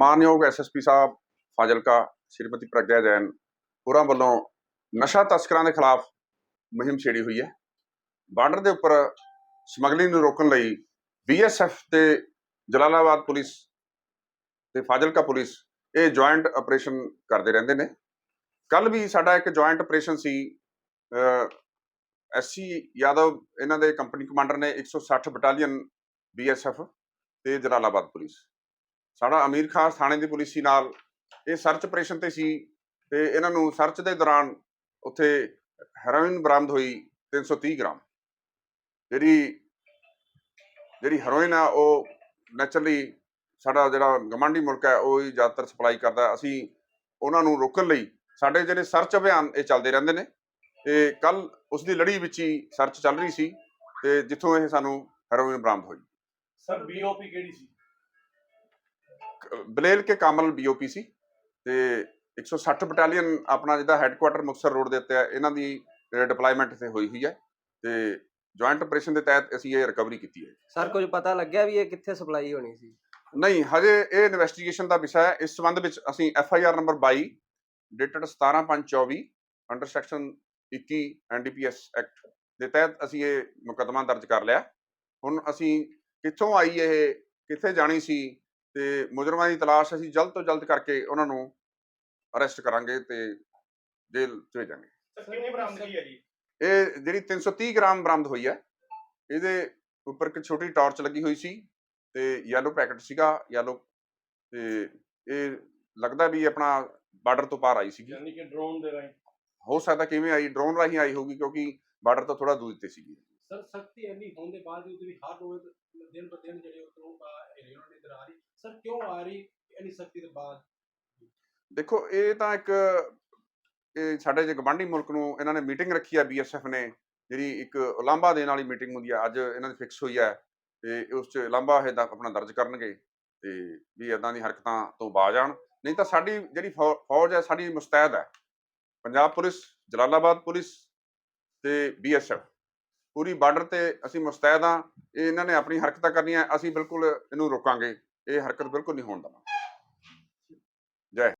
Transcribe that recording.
ਮਾਨਯੋਗ ਐਸਐਸਪੀ ਸਾਹਿਬ, ਫਾਜ਼ਿਲਕਾ, ਸ਼੍ਰੀਮਤੀ ਪ੍ਰਗਿਆ ਜੈਨ, ਹੋਰਾਂ ਵੱਲੋਂ ਨਸ਼ਾ ਤਸਕਰਾਂ ਦੇ ਖਿਲਾਫ ਮੁਹਿੰਮ ਛੇੜੀ ਹੋਈ ਹੈ। ਬਾਰਡਰ ਦੇ ਉੱਪਰ ਸਮਗਲਿੰਗ ਨੂੰ ਰੋਕਣ ਲਈ ਬੀਐਸਐਫ ਤੇ ਜਲਾਲਾਬਾਦ ਪੁਲਿਸ ਤੇ ਫਾਜ਼ਿਲਕਾ ਪੁਲਿਸ ਇਹ ਜੁਆਇੰਟ ਆਪਰੇਸ਼ਨ ਕਰਦੇ ਰਹਿੰਦੇ ਨੇ। ਕੱਲ ਵੀ ਸਾਡਾ ਇੱਕ ਜੁਆਇੰਟ ਆਪਰੇਸ਼ਨ ਸੀ ਐਸਸੀ ਯਾਦਵ, ਇਹਨਾਂ ਦੇ ਕੰਪਨੀ ਕਮਾਂਡਰ ਨੇ 160 ਬਟਾਲੀਅਨ ਬੀਐਸਐਫ ਤੇ ਜਲਾਲਾਬਾਦ ਪੁਲਿਸ। ਸਾਡਾ ਅਮੀਰ ਖਾਸ ਥਾਣੇ ਦੀ ਪੁਲਿਸ ਸੀ ਨਾਲ। ਇਹ ਸਰਚ ਆਪਰੇਸ਼ਨ ਤੇ ਸੀ ਤੇ ਇਹਨਾਂ ਨੂੰ ਸਰਚ ਦੇ ਦੌਰਾਨ ਉੱਥੇ ਹੈਰੋਇਨ ਬਰਾਮਦ ਹੋਈ 330 ਗ੍ਰਾਮ। ਜਿਹੜੀ ਜਿਹੜੀ ਹੈਰੋਇਨ ਆ, ਉਹ ਨੈਚੁਰਲੀ ਸਾਡਾ ਜਿਹੜਾ ਗਵਾਂਢੀ ਮੁਲਕ ਹੈ, ਉਹ ਹੀ ਜ਼ਿਆਦਾਤਰ ਸਪਲਾਈ ਕਰਦਾ। ਅਸੀਂ ਉਹਨਾਂ ਨੂੰ ਰੋਕਣ ਲਈ ਸਾਡੇ ਜਿਹੜੇ ਸਰਚ ਅਭਿਆਨ ਇਹ ਚੱਲਦੇ ਰਹਿੰਦੇ ਨੇ। ਤੇ ਕੱਲ ਉਸ ਦੀ ਲੜੀ ਵਿੱਚ ਹੀ ਸਰਚ ਚੱਲ ਰਹੀ ਸੀ ਤੇ ਜਿੱਥੋਂ ਇਹ ਸਾਨੂੰ ਹੈਰੋਇਨ ਬਰਾਮਦ ਹੋਈ। ਸਰ ਬੀਓਪੀ ਕਿਹੜੀ ਸੀ? ਬਲੇਲ ਕੇ ਕਾਮਲ ਬੀਓਪੀ ਸੀ ਤੇ 160 ਬਟਾਲੀਅਨ ਆਪਣਾ ਜਿਹਦਾ ਹੈੱਡਕੁਆਟਰ ਮੁਕਤਸਰ ਰੋਡ ਦੇ ਉੱਤੇ ਹੈ ਇਹਨਾਂ ਦੀ ਡਿਪਲੋਇਮੈਂਟ ਤੇ ਹੋਈ ਹੋਈ ਹੈ ਤੇ ਜੁਆਇੰਟ ਆਪਰੇਸ਼ਨ ਦੇ ਤਹਿਤ ਅਸੀਂ ਇਹ ਰਿਕਵਰੀ ਕੀਤੀ ਹੈ। ਸਰ ਕੁਝ ਪਤਾ ਲੱਗਿਆ ਵੀ ਇਹ ਕਿੱਥੇ ਸਪਲਾਈ ਹੋਣੀ ਸੀ? ਨਹੀਂ ਹਜੇ ਇਹ ਇਨਵੈਸਟੀਗੇਸ਼ਨ ਦਾ ਵਿਸ਼ਾ ਹੈ। ਇਸ ਸੰਬੰਧ ਵਿੱਚ ਅਸੀਂ F I R number 22 dated 17524 under section 21 NDPS act ਦੇ ਤਹਿਤ ਅਸੀਂ ਇਹ ਮੁਕੱਦਮਾ ਦਰਜ ਕਰ ਲਿਆ। ਹੁਣ ਅਸੀਂ ਕਿੱਥੋਂ ਆਈ ਇਹ ਕਿੱਥੇ ਜਾਣੀ ਸੀ ਤੇ ਮੁਜਰਮਾਂ ਦੀ ਤਲਾਸ਼ ਅਸੀਂ ਜਲਦ ਤੋਂ ਜਲਦ ਕਰਕੇ ਉਹਨਾਂ ਨੂੰ ਅਰੈਸਟ ਕਰਾਂਗੇ ਤੇ ਜੇਲ੍ਹ ਚ ਭੇਜਾਂਗੇ। ਕਿੰਨੀ ਬਰਾਮਦਗੀ ਹੈ ਜੀ? ਇਹ ਜਿਹੜੀ 330 ਗ੍ਰਾਮ ਬਰਾਮਦ ਹੋਈ ਹੈ ਇਹਦੇ ਉੱਪਰ ਇੱਕ ਛੋਟੀ ਟਾਰਚ ਲੱਗੀ ਹੋਈ ਸੀ ਤੇ ਯੈਲੋ ਪੈਕਟ ਸੀਗਾ ਯੈਲੋ ਤੇ ਇਹ ਲੱਗਦਾ ਵੀ ਆਪਣਾ ਬਾਰਡਰ ਤੋਂ ਪਾਰ ਆਈ ਸੀਗੀ। ਯਾਨੀ ਕਿ ਡਰੋਨ ਦੇ ਰਾਹੀਂ। ਹੋ ਸਕਦਾ ਕਿਵੇਂ ਆਈ ਡਰੋਨ ਰਾਹੀਂ ਆਈ ਹੋਊਗੀ ਕਿਉਂਕਿ ਬਾਰਡਰ ਤੋਂ ਥੋੜਾ ਦੂਰ ਤੇ ਸੀਗੀ। ਸਰ, ਸਖਤੀ ਇੰਨੀ ਹੋਣ ਦੇ ਬਾਵਜੂਦ ਵੀ ਹਰ ਰੋਜ਼ ਦਿਨ ਬ ਦਿਨ ਜਿਹੜੇ ਉਤੋਂ ਹੀਰੋਇਨ ਨਿਕਲ ਆ ਰਹੀ, ਸਰ, ਕਿਉਂ ਆ ਰਹੀ ਇੰਨੀ ਸਖਤੀ ਦੇ ਬਾਅਦ? ਦੇਖੋ, ਇਹ ਤਾਂ ਇੱਕ, ਇਹ ਸਾਡੇ ਜੇ ਗਵਾਂਢੀ ਮੁਲਕ ਨੂੰ ਇਹਨਾਂ ਨੇ ਮੀਟਿੰਗ ਰੱਖੀ ਹੈ ਬੀਐਸਐਫ ਨੇ, ਜਿਹੜੀ ਇੱਕ ਉਲਾਂਭਾ ਦੇਣ ਵਾਲੀ ਮੀਟਿੰਗ ਹੁੰਦੀ ਹੈ ਅੱਜ ਇਹਨਾਂ ਦੀ ਫਿਕਸ ਹੋਈ ਹੈ ਤੇ ਉਸ ਚ ਉਲਾਂਭਾ ਇਹ ਦਾ ਆਪਣਾ ਦਰਜ ਕਰਨਗੇ, ਤੇ ਵੀ ਇਦਾਂ ਦੀ ਹਰਕਤਾਂ ਤੋਂ ਬਾਜ ਆਣ ਨਹੀਂ ਤਾਂ ਸਾਡੀ ਜਿਹੜੀ ਫੌ- ਫੌਜ ਹੈ, ਸਾਡੀ ਮੁਸਤੈਦ ਹੈ। ਪੰਜਾਬ ਪੁਲਿਸ, ਜਲਾਲਾਬਾਦ ਪੁਲਿਸ ਤੇ ਬੀਐਸਐਫ ਪੂਰੀ ਬਾਰਡਰ ਤੇ ਅਸੀਂ ਮੁਸਤੈਦ ਹਾਂ, ਇਹ ਇਹਨਾਂ ਨੇ ਆਪਣੀ ਹਰਕਤਾਂ ਕਰਨੀਆਂ, ਅਸੀਂ ਬਿਲਕੁਲ ਇਹਨੂੰ ਰੋਕਾਂਗੇ, ਇਹ ਹਰਕਤ ਬਿਲਕੁਲ ਨਹੀਂ ਹੋਣ ਦੇਵਾਂਗੇ